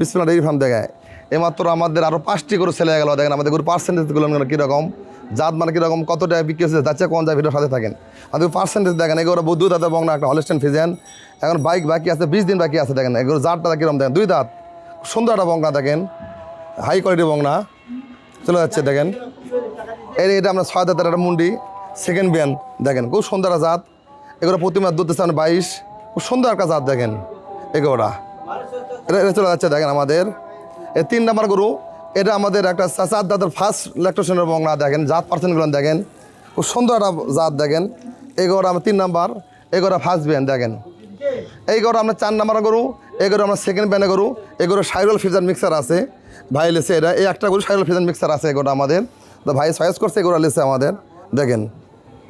বিসমিল্লা dairy farm দেখায়। এইমাত্র আমাদের আরও পাঁচটি করে ছেলে গেল। দেখেন আমাদের গরু পার্সেন্টেজগুলো কীরকম, জাত মানে কীরকম কতটা বিক্রি হচ্ছে যাচ্ছে কোন যায় ভিডিওর সাথে থাকেন। আমাদের পার্সেন্টেজ দেখেন এগুলো দুই দাঁত এবং একটা হলস্টেন ফিজেন এখন বাইক বাকি আছে, বিশ দিন বাকি আছে দেখেন। এগুলো জাতটা কীরকম, দেখেন দুই দাঁত। সুন্দর একটা বংনা দেখেন। হাই কোয়ালিটির বংনা। চলে যাচ্ছে দেখেন। এই এটা আমরা ছয় দাঁতের একটা মুন্ডি সেকেন্ড বিয়ান দেখেন। খুব সুন্দর জাত। এগুলো প্রতিমার দুধ দিচ্ছে আমরা বাইশ। খুব সুন্দর একটা জাত দেখেন। এটা চলে যাচ্ছে, দেখেন আমাদের। এই তিন নাম্বার গরু, এটা আমাদের একটা চা- চার দাঁতের ফার্স্ট ল্যাকটেশনের বংলা, দেখেন, জাত পার্সেন্টগুলো দেখেন। খুব সুন্দর একটা জাত, দেখেন। এই গরু আমার তিন নাম্বার, এই গরু ফার্স্ট বিয়ান দেখেন। এই গরু আমরা চার নাম্বার গরু, এই গরু আমরা সেকেন্ড ব্যানে গরু। এই গরু সাইরল ফিজার মিক্সার আছে। ভাই লেছে এটা, এই একটা গরু সাইরল ফিজার মিক্সার আছে এগুলো আমাদের। তো ভাই সয়েস করছে এগুলো লেছে আমাদের। দেখেন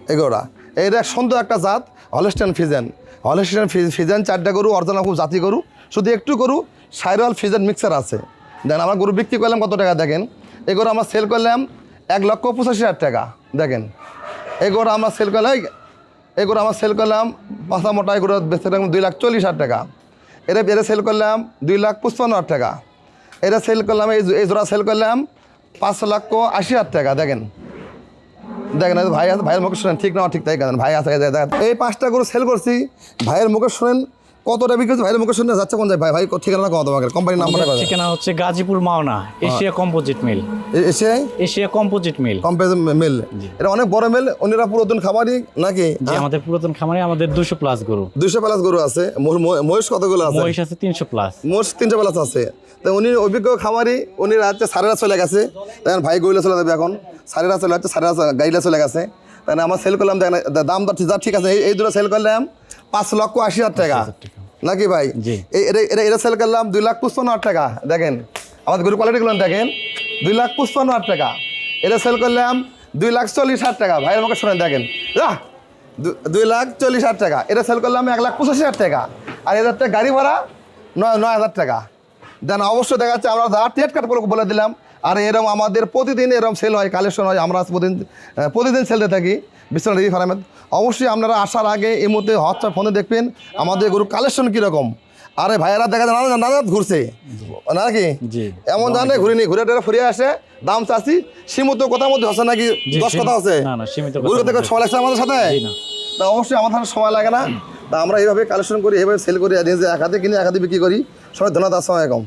এগুলা এইটা সুন্দর একটা জাত হলেস্টান ফিজেন হলেস্টান ফিজেন চারটা গরু অর্জনা খুব জাতি গরু। শুধু একটু গরু, সাইরল ফিজেন মিক্সার আছে। দেখেন, আমরা গরু বিক্রি করলাম কত টাকা, দেখেন। এই গরু আমরা সেল করলাম এক লক্ষ পঁচাশি হাজার টাকা, দেখেন। এই গরু আমরা সেল করলাম, এই গরু আমরা সেল করলাম পাঁচা মোটা গরু বেচতে লাগলাম দুই লাখ চল্লিশ হাজার টাকা। এটা এটা সেল করলাম দুই লাখ পঁচপান্ন হাজার টাকা। এটা সেল করলাম, এই এই জোড়া সেল করলাম পাঁচ লক্ষ আশি হাজার টাকা, দেখেন। দেখেন, ভাই আছে, ভাইয়ের মুখে শুনেন, ঠিক না, ঠিক তাই ভাই আছে, এই পাঁচটা গরু সেল করছি, ভাইয়ের মুখে শুনেন কতটা বিক্রি ভাইয়ের মুখে শুনে যাচ্ছে কোন যায় ভাই ভাই ঠিকানা কত তোমাকে কোম্পানির নাম্বারটা কথা ঠিকানা হচ্ছে Gazipur Mawna Asia composite mill. এসে এশিয়া কম্পোজিট মিল। কম্পেজ মিল। এটা অনেক বড় মিল উনিরা পুরাতন খামারি নাকি? যে আমাদের পুরাতন খামারে আমাদের দুশো প্লাস গরু। দুইশো প্লাস গরু আছে। মহ- মহ- মহিষ কতগুলো আছে? মহিষ আছে তিনশো প্লাস। মোট তিনশো প্লাস আছে। তো উনি অভিজ্ঞ খামারি উনি রাজ্যে সারেরা চলে গেছে। দেখেন ভাই গইলে চলে যাবে এখন। সারেরা চলে যাচ্ছে সারেরা গাইলে চলে গেছে। তাই আমার সেল করলাম দেখেন দাম দর ঠিক আছে এই দুটো সেল করলাম। পাঁচ লক্ষ আশি হাজার টাকা। নাকি ভাই? এটা এটা সেল করলাম দুই লাখ পঁচপান্ন হাজার টাকা। দেখেন আমাদের গরু কোয়ালিটিগুলো দেখেন। দুই লাখ পঁচপান্ন হাজার টাকা। এটা সেল করলাম দুই লাখ চল্লিশ হাজার টাকা। ভাইয়ের মুখে শুনেন দেখেন। যা দুই লাখ চল্লিশ হাজার টাকা। এটা সেল করলাম এক লাখ পঁচাশি হাজার টাকা। আর এদের টাকা গাড়ি ভাড়া নয় নয় হাজার টাকা। দেন অবশ্যই দেখা যাচ্ছে আমরা যা টেট কাট করে বলে দিলাম। আর এরকম আমাদের প্রতিদিন এরকম সেল হয় কালেকশন হয়। আমরা প্রতিদিন প্রতিদিন সেলতে থাকি। বিশ্বনাথ ডেইরি ফার্মে অবশ্যই আপনারা আসার আগে এই মুহূর্তে হোয়াটসঅ্যাপ ফোনে দেখবেন আমাদের গরু কালেকশন কীরকম। আরে ভাইয়েরা দেখা যায় নানা নানা ঘুরছে। নাকি। এমন জানে ঘুরে নি ঘুরে টুরে ফুরে আসে দাম চাচ্ছি। সীমিত কথার মধ্যে হচ্ছে নাকি দশ কথা আছে? কথার থেকে সময় লাগছে আমাদের সাথে? না। তা অবশ্যই আমাদের সময় লাগে না। তা আমরা এইভাবে কালেকশন করি এইভাবে সেল করি নিজে এক হাতে কিনে এক হাতে বিক্রি করি। সবাই ধন্যবাদ আসসালামাইকুম